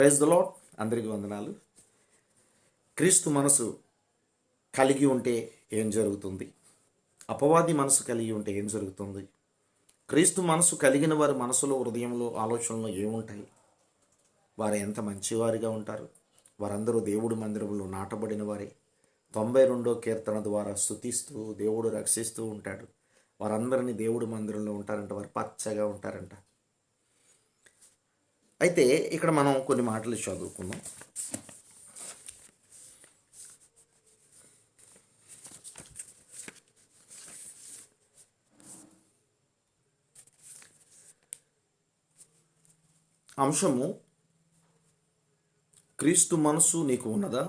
Praise the lord అందరికీ వందనాలు. క్రీస్తు మనసు కలిగి ఉంటే ఏం జరుగుతుంది? అపవాది మనసు కలిగి ఉంటే ఏం జరుగుతుంది? క్రీస్తు మనసు కలిగిన వారి మనసులో హృదయంలో ఆలోచనలో ఏముంటాయి? వారు ఎంత మంచివారిగా ఉంటారు? వారందరూ దేవుడి మందిరంలో నాటబడిన వారే. తొంభై రెండో కీర్తన ద్వారా స్థుతిస్తూ దేవుడు రక్షిస్తూ ఉంటాడు. వారందరినీ దేవుడి మందిరంలో ఉంటారంట. వారు పచ్చగా ఉంటారంట. అయితే ఇక్కడ మనం కొన్ని మాటలు చదువుకుందాం. అంశము క్రీస్తు మనసు నీకు ఉన్నదా?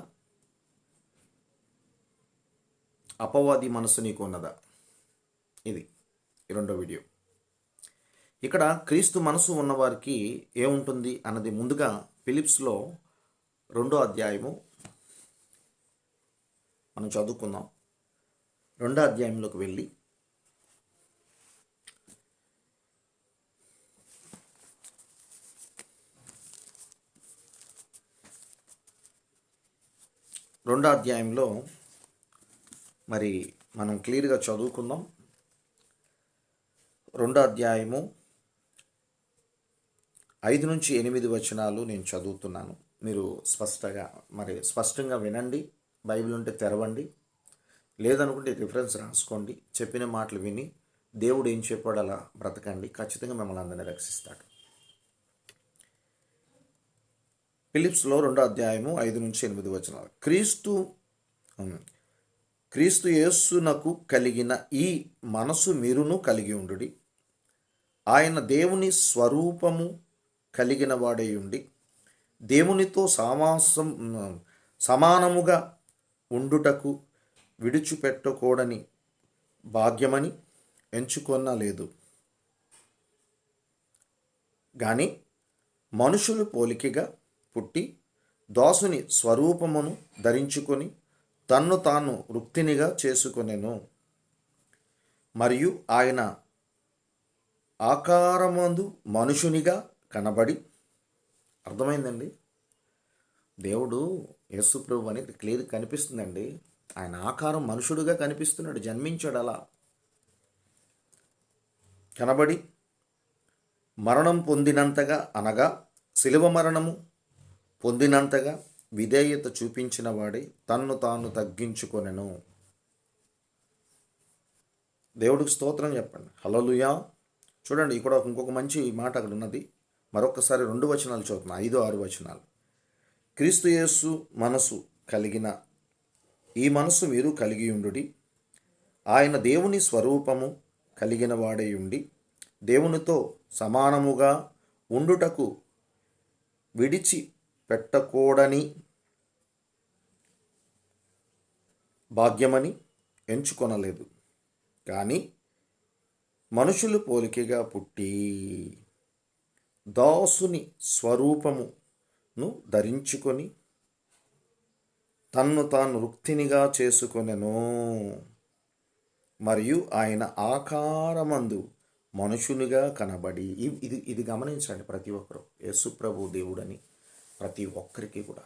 అపవాది మనసు నీకు ఉన్నదా? ఇది ఈ రెండో వీడియో. ఇక్కడ క్రీస్తు మనసు ఉన్నవారికి ఏముంటుంది అన్నది ముందుగా ఫిలిప్స్లో రెండో అధ్యాయము మనం చదువుకుందాం. రెండో అధ్యాయంలోకి వెళ్ళి. రెండో అధ్యాయంలో మరి మనం క్లియర్గా చదువుకుందాం. రెండో అధ్యాయము ఐదు నుంచి ఎనిమిది వచనాలు నేను చదువుతున్నాను. మీరు స్పష్టంగా మరి స్పష్టంగా వినండి బైబిల్ ఉంటే తెరవండి లేదనుకుంటే రిఫరెన్స్ రాసుకోండి చెప్పిన మాటలు విని దేవుడు ఏం చెప్పాడు అలా బ్రతకండి ఖచ్చితంగా మిమ్మల్ని అందరినీ రక్షిస్తాడు. ఫిలిప్స్లో రెండో అధ్యాయము ఐదు నుంచి ఎనిమిది వచనాలు. క్రీస్తు క్రీస్తు యేస్సునకు కలిగిన ఈ మనసు మీరును కలిగి ఉండుడి. ఆయన దేవుని స్వరూపము కలిగిన వాడై ఉండి దేవునితో సమాసం సమానముగా ఉండుటకు విడిచిపెట్టకూడని భాగ్యమని ఎంచుకొన లేదు. కానీ మనుషులు పోలికగా పుట్టి దాసుని స్వరూపమును ధరించుకొని తన్ను తాను రుక్తినిగా చేసుకొనెను. మరియు ఆయన ఆకారమందు మనుషునిగా కనబడి అర్థమైందండి? దేవుడు యేసుప్రభు అనేది క్లియర్ కనిపిస్తుందండి. ఆయన ఆకారం మనుషుడుగా కనిపిస్తున్నాడు జన్మించాడు అలా. కనబడి మరణం పొందినంతగా అనగా శిలువ మరణము పొందినంతగా విధేయత చూపించిన వాడే తన్ను తాను తగ్గించుకొనెను. దేవుడికి స్తోత్రం చెప్పండి. హలోలుయా చూడండి ఇక్కడ ఒక- ఇంకొక మంచి మాట అక్కడ ఉన్నది. మరొకసారి రెండు వచనాలు చదువుతున్నా ఐదు ఆరు వచనాలు. క్రీస్తు యేసు మనసు కలిగిన ఈ మనసు మీరు కలిగి ఉండుడి. ఆయన దేవుని స్వరూపము కలిగిన వాడై ఉండి దేవునితో సమానముగా ఉండుటకు విడిచి పెట్టకూడని భాగ్యమని ఎంచుకొనలేదు. కానీ మనుషులు పోలికగా పుట్టి దాసుని స్వరూపమును ధరించుకొని తన్ను తాను వృక్తినిగా చేసుకొనెను. మరియు ఆయన ఆకారమందు మనుషునిగా కనబడి ఇది ఇది గమనించండి ప్రతి ఒక్కరు. యేసుప్రభు దేవుడని ప్రతి ఒక్కరికి కూడా.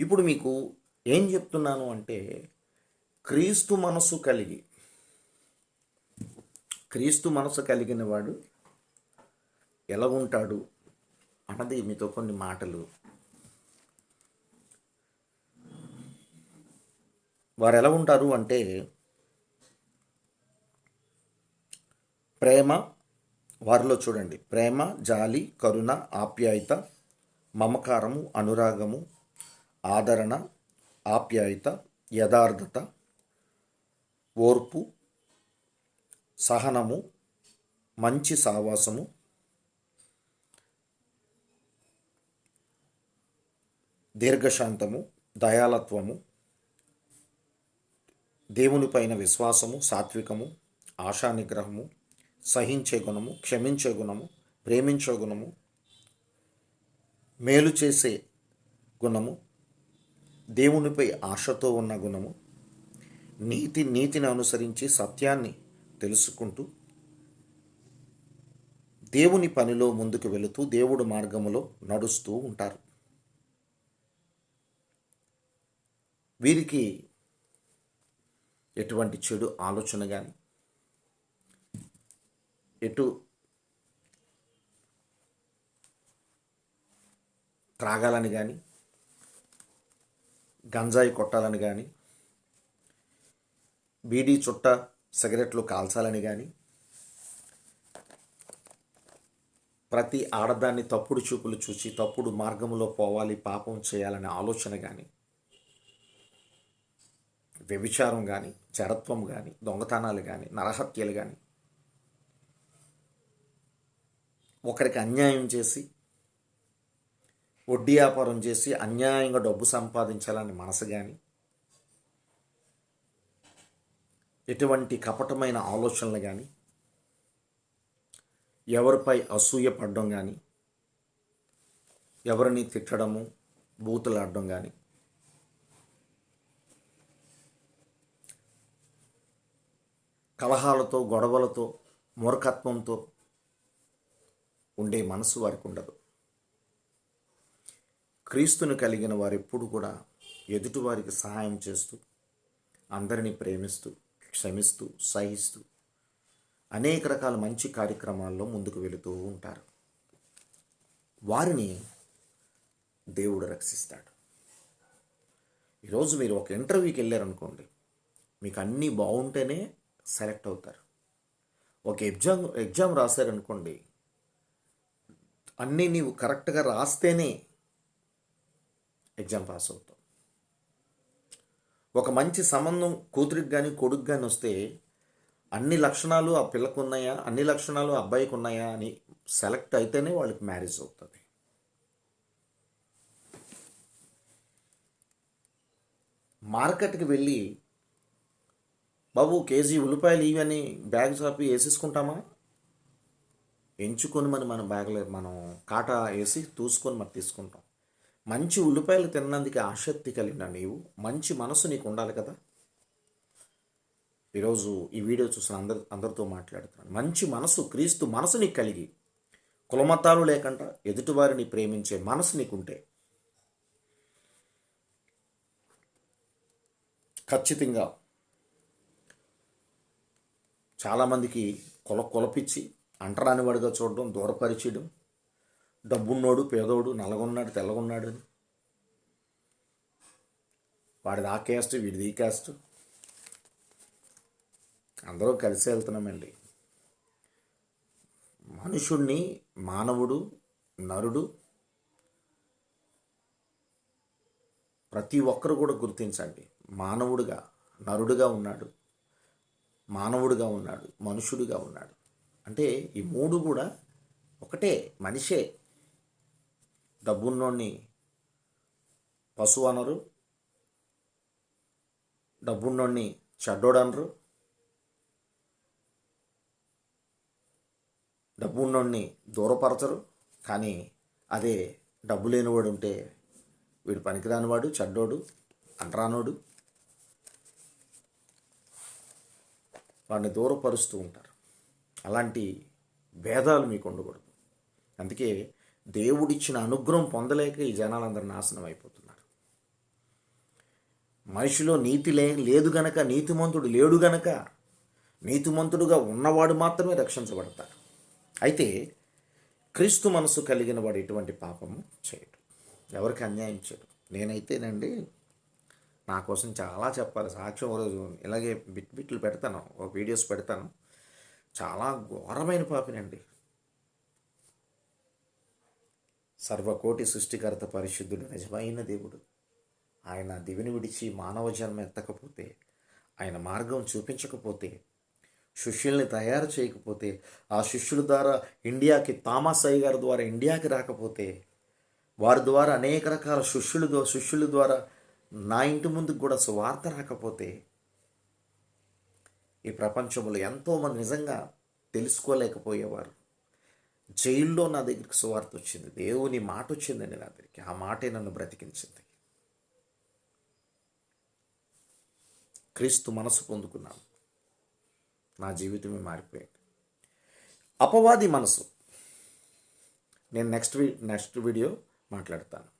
ఇప్పుడు మీకు ఏం చెప్తున్నాను అంటే క్రీస్తు మనసు కలిగి క్రీస్తు మనసు కలిగిన వాడు ఎలా ఉంటాడు అన్నది మీతో కొన్ని మాటలు. వారు ఎలా ఉంటారు అంటే ప్రేమ వారిలో చూడండి. ప్రేమ జాలి కరుణ ఆప్యాయత మమకారము అనురాగము ఆదరణ ఆప్యాయత యథార్థత ఓర్పు సహనము మంచి సావాసము దీర్ఘశాంతము దయాలత్వము దేవునిపైన విశ్వాసము సాత్వికము ఆశా నిగ్రహము సహించే గుణము క్షమించే గుణము ప్రేమించే గుణము మేలు చేసే గుణము దేవునిపై ఆశతో ఉన్న గుణము నీతి నీతిని అనుసరించి సత్యాన్ని తెలుసుకుంటూ దేవుని పనిలో ముందుకు వెళుతూ దేవుడు మార్గములో నడుస్తూ ఉంటారు. వీరికి ఎటువంటి చెడు ఆలోచన కానీ ఎటు త్రాగాలని కానీ గంజాయి కొట్టాలని కానీ బీడీ చుట్ట సిగరెట్లు కాల్చాలని కానీ ప్రతి ఆడదాన్ని తప్పుడు చూపులు చూసి తప్పుడు మార్గంలో పోవాలి పాపం చేయాలనే ఆలోచన కానీ వ్యభిచారం కానీ జడత్వం కానీ దొంగతనాలు కానీ నరహత్యలు కానీ ఒకరికి అన్యాయం చేసి వడ్డీ వ్యాపారం చేసి అన్యాయంగా డబ్బు సంపాదించాలని మనసు కానీ ఎటువంటి కపటమైన ఆలోచనలు కానీ ఎవరిపై అసూయ పడడం కానీ ఎవరిని తిట్టడము బూతులాడడం కానీ కలహాలతో గొడవలతో మూర్ఖత్వంతో ఉండే మనసు వారికి ఉండదు. క్రీస్తుని కలిగిన వారు ఎప్పుడు కూడా ఎదుటివారికి సహాయం చేస్తూ అందరినీ ప్రేమిస్తూ క్షమిస్తూ సహిస్తూ అనేక రకాల మంచి కార్యక్రమాల్లో ముందుకు వెళుతూ ఉంటారు. వారిని దేవుడు రక్షిస్తాడు. ఈరోజు మీరు ఒక ఇంటర్వ్యూకి వెళ్ళారనుకోండి మీకు అన్నీ బాగుంటేనే సెలెక్ట్ అవుతారు. ఒక ఎగ్జామ్ ఎగ్జామ్ రాశారనుకోండి అన్నీ నీవు కరెక్ట్గా రాస్తేనే ఎగ్జామ్ పాస్ అవుతావు. ఒక మంచి సంబంధం కూతురికి కానీ కొడుకు కానీ వస్తే అన్ని లక్షణాలు ఆ పిల్లకు ఉన్నాయా అన్ని లక్షణాలు ఆ అబ్బాయికి ఉన్నాయా అని సెలెక్ట్ అయితేనే వాళ్ళకి మ్యారేజ్ అవుతుంది. మార్కెట్కి వెళ్ళి బాబు కేజీ ఉల్లిపాయలు ఇవని బ్యాగ్ చాపి వేసేసుకుంటామా? ఎంచుకొని మరి మన బ్యాగ్లో మనం కాటా వేసి తూసుకొని మరి తీసుకుంటాం. మంచి ఉల్లిపాయలు తిన్నందుకు ఆసక్తి కలిగిన నీవు మంచి మనసు నీకు ఉండాలి కదా. ఈరోజు ఈ వీడియో చూసిన అందరి అందరితో మాట్లాడుతున్నాను. మంచి మనసు క్రీస్తు మనసు నీకు కలిగి కులమతాలు లేకుండా ఎదుటివారిని ప్రేమించే మనసు నీకుంటే ఖచ్చితంగా చాలామందికి కొల కొలపిచ్చి అంటరాని వాడిగా చూడడం దూరపరిచేయడం. డబ్బున్నోడు పేదోడు నల్లగొన్నాడు తెల్లగొన్నాడు అని. వాడిది ఆ క్యాస్ట్ వీడిది ఈ క్యాస్ట్. అందరూ కలిసి వెళ్తున్నామండి. మనుషుణ్ణి మానవుడు నరుడు ప్రతి ఒక్కరు కూడా గుర్తించండి. మానవుడిగా నరుడుగా ఉన్నాడు. మానవుడిగా ఉన్నాడు మనుషుడిగా ఉన్నాడు. అంటే ఈ మూడు కూడా ఒకటే మనిషే. డబ్బున్నోడిని పశువు అనరు డబ్బున్నోడిని చెడ్డోడు అనరు డబ్బు ఉన్నోడిని దూరపరచరు కానీ అదే డబ్బు లేనివాడు ఉంటే వీడు పనికిరానివాడు చెడ్డోడు అంటరానోడు. వాడిని దూరపరుస్తూ ఉంటారు. అలాంటి భేదాలు మీకు ఉండకూడదు. అందుకే దేవుడిచ్చిన అనుగ్రహం పొందలేక ఈ జనాలందరూ నాశనం అయిపోతున్నారు. మనిషిలో నీతి లే లేదు గనక నీతిమంతుడు లేడు గనక నీతిమంతుడుగా ఉన్నవాడు మాత్రమే రక్షించబడతాడు. అయితే క్రీస్తు మనసు కలిగిన వాడు ఎటువంటి పాపము చేయడు. ఎవరికి అన్యాయం చేయడు. నేనైతేనండి నా కోసం చాలా చెప్పాలి సాక్ష్యం రోజు. ఇలాగే బిట్ బిట్లు పెడతాను ఒక వీడియోస్ పెడతాను. చాలా ఘోరమైన పాపినండి. సర్వకోటి సృష్టికర్త పరిశుద్ధుడు నిజమైన దేవుడు. ఆయన దివిని విడిచి మానవ జన్మ ఎత్తకపోతే ఆయన మార్గం చూపించకపోతే శిష్యుల్ని తయారు చేయకపోతే ఆ శిష్యుల ద్వారా ఇండియాకి తామస్ అయ్య గారి ద్వారా ఇండియాకి రాకపోతే వారి ద్వారా అనేక రకాల శిష్యులు శిష్యుల ద్వారా నా ఇంటి ముందుకు కూడా సువార్త రాకపోతే ఈ ప్రపంచంలో ఎంతోమంది నిజంగా తెలుసుకోలేకపోయేవారు. జైల్లో నా దగ్గరికి సువార్త వచ్చింది. దేవుని మాట వచ్చిందండి నా దగ్గరికి. ఆ మాటే నన్ను బ్రతికించింది. క్రీస్తు మనసు పొందుకున్నాను. నా జీవితమే మారిపోయింది. అపవాది మనసు. నేను నెక్స్ట్ వీ నెక్స్ట్ వీడియో మాట్లాడతాను.